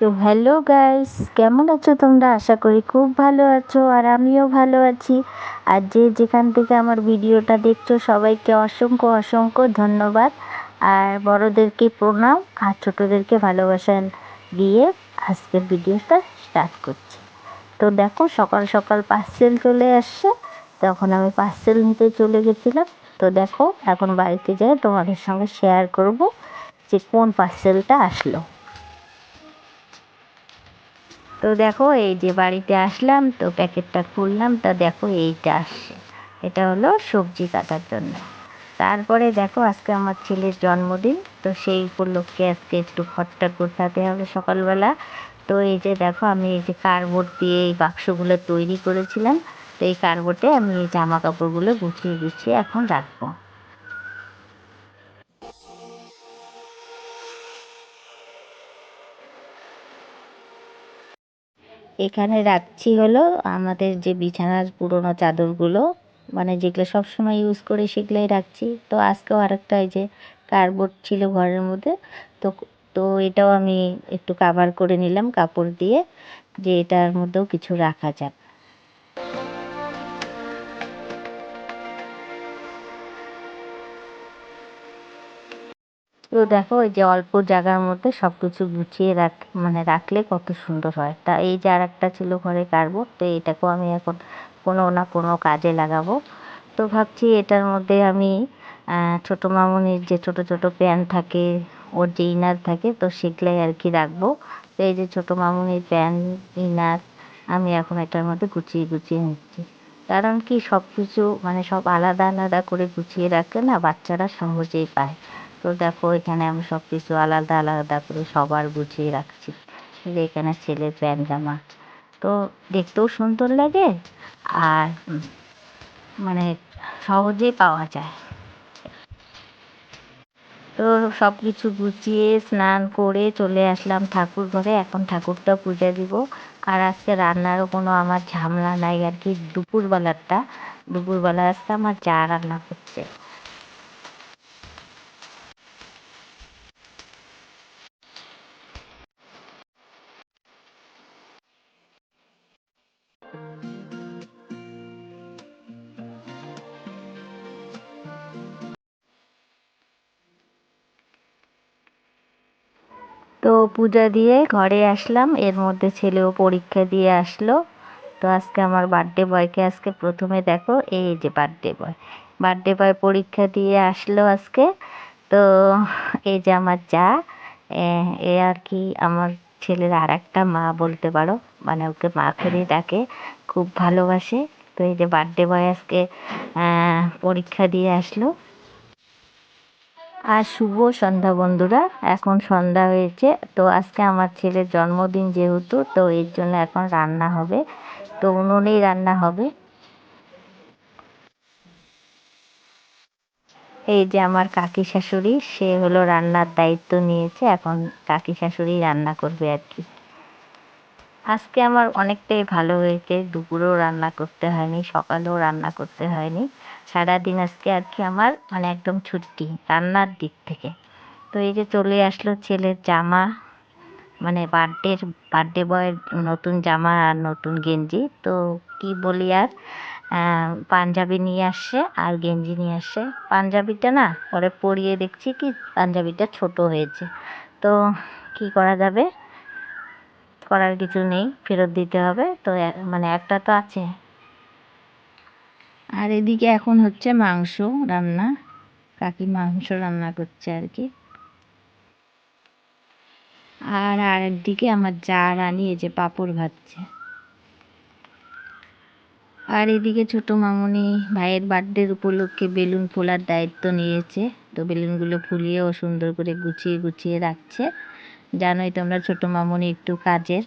তো hello guys, কেমন আছো তোমরা? আশা করি খুব ভালো আছো আর আমিও ভালো আছি। আর যে যেখান থেকে আমার ভিডিওটা দেখছ, সবাইকে অসংখ্য অসংখ্য ধন্যবাদ। আর বড়োদেরকে প্রণাম, আর ছোটোদেরকে ভালোবাসা দিয়ে আজকের ভিডিওটা স্টার্ট করছি। তো দেখো, সকাল সকাল পার্সেল চলে আসছে। তখন আমি পার্সেল নিতে চলে গেছিলাম। তো দেখো, এখন বাড়িতে যাই, তোমাদের সঙ্গে শেয়ার করব যে কোন পার্সেলটা আসলো। তো দেখো, এই যে বাড়িতে আসলাম, তো প্যাকেটটা খুললাম, তা দেখো এইটা আসছে। এটা হলো সবজি কাটার জন্য। তারপরে দেখো, আজকে আমার ছেলের জন্মদিন, তো সেই উপলক্ষে আজকে একটু ঘরটা গোছাতে হবে সকালবেলা। তো এই যে দেখো, আমি এই যে কার্ডবোর্ড দিয়ে এই বাক্সগুলো তৈরি করেছিলাম, তো এই কার্ডবোর্ডে আমি এই জামা কাপড়গুলো গুছিয়ে গুছিয়ে এখন রাখব। এখানে রাখছি হলো আমাদের যে বিছানার পুরনো চাদরগুলো মানে যেগুলো সবসময় ইউজ করি সেগুলোই রাখছি। তো আজকেও আরেকটা এই যে কার্ডবোর্ড ছিল ঘরের মধ্যে, তো তো এটাও আমি একটু কাভার করে নিলাম, কাপড় দিয়ে, যে এটার মধ্যেও কিছু রাখা যাক। তো দেখো এই যে অল্প জায়গার মধ্যে সব কিছু গুছিয়ে রাখ মানে রাখলে কত সুন্দর হয়। তা এই যে আর একটা ছিল ঘরে কার্ডবোর্ড তো এটাকেও আমি এখন কোনো না কোনো কাজে লাগাবো। তো ভাবছি এটার মধ্যে আমি ছোটো মামুনির যে ছোট ছোট প্যান্ট থাকে, ওর যে ইনার থাকে, তো সেগুলাই আর কি রাখব। তো এই যে ছোটো মামুনির প্যান্ট ইনার, আমি এখন এটার মধ্যে গুছিয়ে গুছিয়ে নিচ্ছি। কারণ কি সব কিছু মানে সব আলাদা আলাদা করে গুছিয়ে রাখলে না বাচ্চারা সহজেই পায়। তো দেখো, এখানে আমি সব কিছু আলাদা আলাদা করে সবার গুছিয়ে রাখছি। এখানে ছেলের প্যান্ট জামা। তো দেখতেও সুন্দর লাগে আর মানে সহজেই পাওয়া যায়। তো সব কিছু গুছিয়ে স্নান করে চলে আসলাম ঠাকুর ঘরে এখন ঠাকুরটা পূজা দিব। আর আজকে রান্নারও কোনো আমার ঝামেলা নাই আর কি। দুপুরবেলারটা, দুপুরবেলা আজকে আমার চা রান্না করছে। তো পূজা দিয়ে ঘরে আসলাম। এর মধ্যে ছেলেও পরীক্ষা দিয়ে আসলো। তো আজকে আমার বার্থডে বয়কে আজকে প্রথমে দেখো, এই যে বার্থডে বয় বার্থডে বয় পরীক্ষা দিয়ে আসলো আজকে। তো এই যে আমার যা, এ আর কি আমার ছেলের আর একটা মা বলতে পারো। মানে ওকে মা করে ডাকে, খুব ভালোবাসে। তো এই যে বার্থডে বয় আজকে পরীক্ষা দিয়ে আসলো। আর শুভ সন্ধ্যা বন্ধুরা, এখন সন্ধ্যা হয়েছে। তো আজকে আমার ছেলের জন্মদিন যেহেতু, তো এর জন্য এখন রান্না হবে। তো উনুনেই রান্না হবে। এই যে আমার কাকি শাশুড়ি, সে হলো রান্নার দায়িত্ব নিয়েছে। এখন কাকি শাশুড়ি রান্না করবে আর কি। আজকে আমার অনেকটাই ভালো হয়েছে। দুপুরেও রান্না করতে হয়নি, সকালেও রান্না করতে হয়নি। সারাদিন আজকে আর কি আমার মানে একদম ছুটি, রান্নার দিক থেকে। তো এই যে চলে আসলো ছেলের জামা মানে বার্থডের বার্থডে বয়ের নতুন জামা আর নতুন গেঞ্জি। তো কি বলি আর পাঞ্জাবি নিয়ে আসছে আর গেঞ্জি নিয়ে আসছে। পাঞ্জাবিটা না, পরে পরিয়ে দেখছি কি পাঞ্জাবিটা ছোট হয়েছে। তো কি করা যাবে? করার কিছু নেই, ফেরত দিতে হবে। তো মানে একটা তো আছে। আর এদিকে এখন হচ্ছে মাংস রান্না। কাকি মাংস রান্না করছে আর কি। আর আরেকদিকে আমার যা রানি, এই যে পাঁপড় ভাজছে। আর এদিকে ছোট মামনি ভাইয়ের বার্থডের উপলক্ষে বেলুন ফোলার দায়িত্ব নিয়েছে। তো বেলুনগুলো ফুলিয়ে ও সুন্দর করে গুছিয়ে গুছিয়ে রাখছে। জানোই তোমরা ছোট মামুনি একটু কাজের।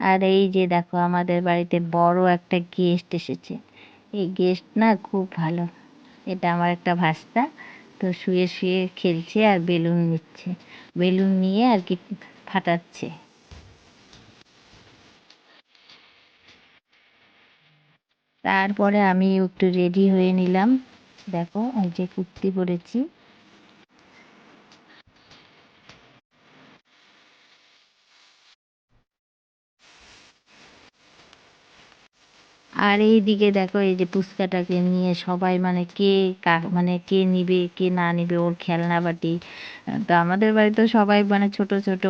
আর এই যে দেখো, আমাদের বাড়িতে বড় একটা গেস্ট এসেছে। এই গেস্ট না খুব ভালো। এটা আমার একটা ভাস্তা। তো শুয়ে শুয়ে খেলছে আর বেলুন নিচ্ছে। বেলুন নিয়ে আর কি ফাটাচ্ছে। তারপরে আমি একটু রেডি হয়ে নিলাম। দেখো যে কুর্তি পরেছি। আর এই দিকে দেখো, এই যে পুচকাটাকে নিয়ে সবাই মানে কে কা মানে কে নিবে, কে না নিবে, ওর খেলনা বাটি। তো আমাদের বাড়িতে সবাই মানে ছোট ছোট।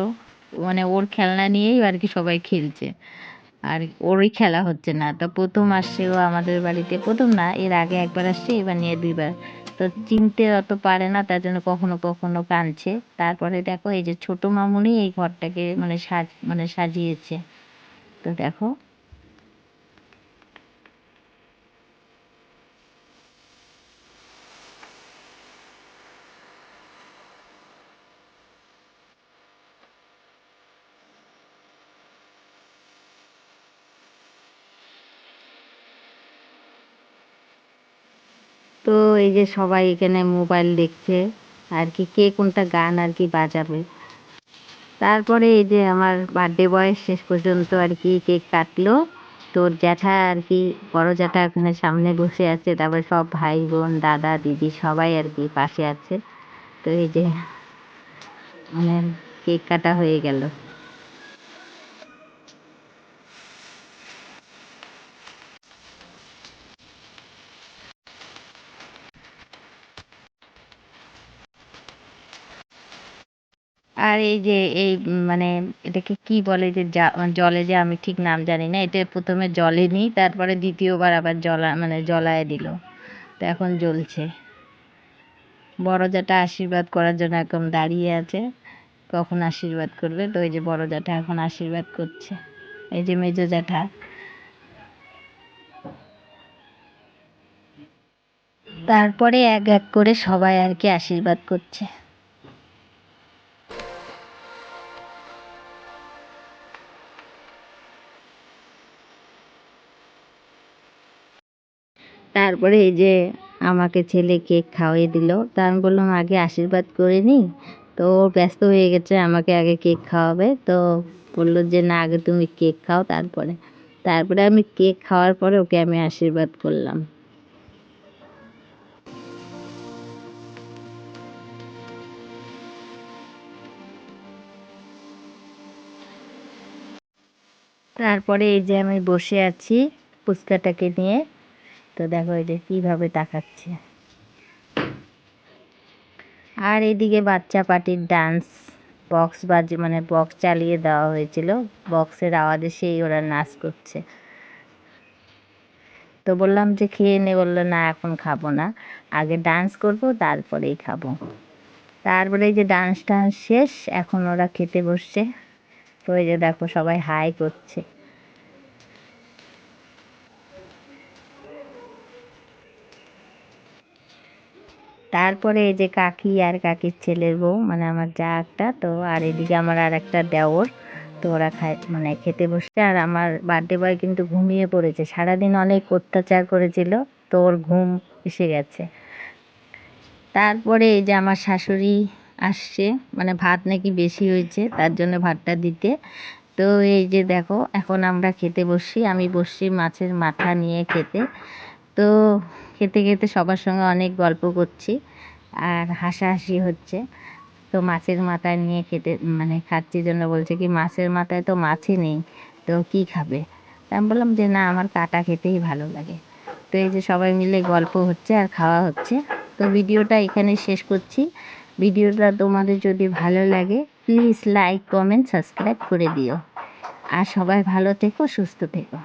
মানে ওর খেলনা নিয়েই আর কি সবাই খেলছে। আর ওরই খেলা হচ্ছে না। তো প্রথম আসছে ও আমাদের বাড়িতে। প্রথম না, এর আগে একবার আসছে, এবার নিয়ে দুইবার। তো চিনতে অত পারে না, তার জন্য কখনো কখনো কাঁদছে। তারপরে দেখো, এই যে ছোট মামুনি এই ঘরটাকে মানে সাজ মানে সাজিয়েছে। তো দেখো। তো এই যে সবাই এখানে মোবাইল দেখছে, আর কি কে কোনটা গান আর কি বাজাবে। তারপরে এই যে আমার বার্থডে বয়স শেষ পর্যন্ত আর কি কেক কাটলো। তোর জ্যাঠা আর কি, বড় জ্যাঠা ওখানে সামনে বসে আছে, তারপরে সব ভাই বোন, দাদা, দিদি সবাই আর কি পাশে আছে। তো এই যে মানে কেক কাটা হয়ে গেল। আর এই যে, এই মানে এটাকে কি বলে যে জলে যে আমি ঠিক নাম জানি না, এটা প্রথমে জলে নিই, তারপরে দ্বিতীয়বার আবার জলা মানে জলায় দিল। তো এখন জ্বলছে। বড় জাটা আশীর্বাদ করার জন্য একদম দাঁড়িয়ে আছে। কখন আশীর্বাদ করবে? তো ওই যে বড় জাটা এখন আশীর্বাদ করছে। এই যে মেজো জ্যাঠা তারপরে এক এক করে সবাই আর কি আশীর্বাদ করছে। তারপরে এই যে আমাকে ছেলে কেক খাওয়াই দিল। তা আমি বললাম, আগে আশীর্বাদ করে নিই তো ব্যস্ত হয়ে গেছে, আমাকে আগে কেক খাওয়াবে। তো বলল যে, না, আগে তুমি কেক খাও তারপরে। তারপরে আমি কেক খাওয়ার পরে ওকে আমি আশীর্বাদ করলাম। তারপরে এই যে আমি বসে আছি ফুচকাটাকে নিয়ে। তো দেখো এটা কীভাবে তাকাচ্ছে। আর এদিকে বাচ্চা পার্টির ডান্স বক্স বাজে মানে বক্স চালিয়ে দেওয়া হয়েছিল। বক্সের আওয়াজে সেই ওরা নাচ করছে। তো বললাম যে খেয়ে নে, বলল না, এখন খাব না। আগে ডান্স করব, তারপরেই খাব। তারপরে এই যে ডান্স টান্স শেষ, এখন ওরা খেতে বসছে। তো এই যে দেখো সবাই হাই করছে। তারপরে এই যে কাকি আর কাকির ছেলের বউ মানে আমার যা একটা, তো আর এদিকে আমার আর একটা দেওর, তো ওরা খায় মানে খেতে বসছে। আর আমার বার্থডে বয় কিন্তু ঘুমিয়ে পড়েছে, সারাদিন অনেক অত্যাচার করেছিল, তো ওর ঘুম এসে গেছে। তারপরে এই যে আমার শাশুড়ি আসছে মানে ভাত নাকি বেশি হয়েছে, তার জন্য ভাতটা দিতে। তো এই যে দেখো, এখন আমরা খেতে বসছি, আমি বসছি মাছের মাথা নিয়ে খেতে। তো খেতে খেতে সবার সঙ্গে অনেক গল্প করছি আর হাসাহাসি হচ্ছে। তো মাছের মাথা নিয়ে খেতে মানে খাচ্ছি জন্য বলছে কি, মাছের মাথায় তো মাছই নেই, তো কী খাবে? আমি বললাম যে, না, আমার কাটা খেতেই ভালো লাগে। তো এই যে সবাই মিলে গল্প হচ্ছে আর খাওয়া হচ্ছে। তো ভিডিওটা এখানে শেষ করছি। ভিডিওটা তোমাদের যদি ভালো লাগে প্লিজ লাইক কমেন্ট সাবস্ক্রাইব করে দিও। আর সবাই ভালো থেকো, সুস্থ থেকো।